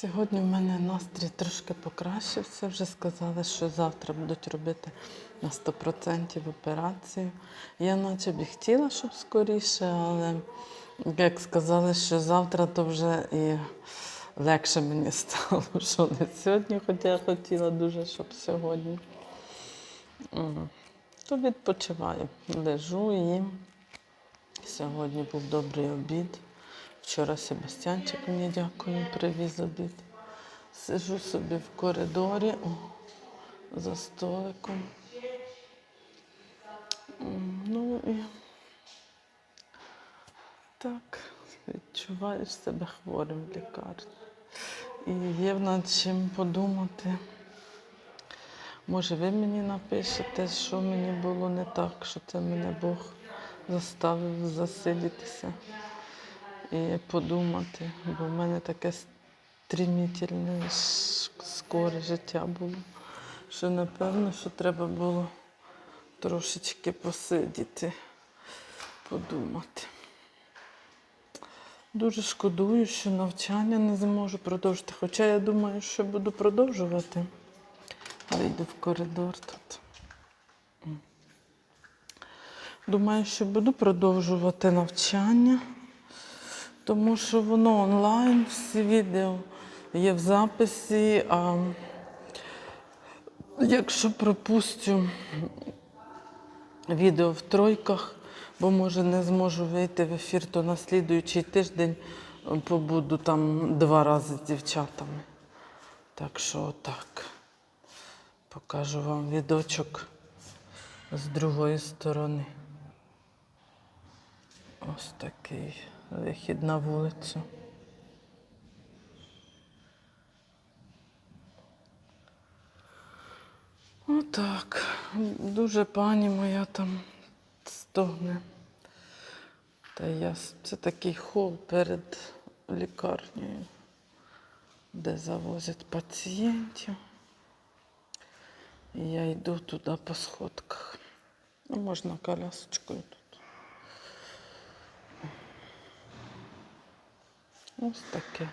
Сьогодні в мене настрій трошки покращився. Вже сказали, що завтра будуть робити на 100% операцію. Я наче б і хотіла, щоб скоріше, але як сказали, що завтра, то вже і легше мені стало, що не сьогодні, хоча я хотіла дуже, щоб сьогодні. То відпочиваю, лежу їм. Сьогодні був добрий обід. Вчора Себастьянчик мені дякую, привіз обід. Сижу собі в коридорі о, за столиком. Ну і так, відчуваєш себе хворим в лікарні. І є над чим подумати. Може, ви мені напишете, що мені було не так, що це мене Бог заставив засидітися і подумати, бо в мене таке стрімітельне, скоре життя було, що напевно, що треба було трошечки посидіти, подумати. Дуже шкодую, що навчання не зможу продовжити. Хоча я думаю, що буду продовжувати. Вийду в коридор тут. Думаю, що буду продовжувати навчання, тому що воно онлайн, всі відео є в записі. А якщо пропустю відео в тройках, бо може не зможу вийти в ефір, то на слідуючий тиждень побуду там два рази з дівчатами. Так що отак. Покажу вам відочок з другої сторони. Ось такий вихід на вулицю. Отак. Дуже пані моя там стогне. Та я це такий хол перед лікарнею, де завозять пацієнтів. І я йду туди по сходках. Ну, можна колясочкою Ось таке.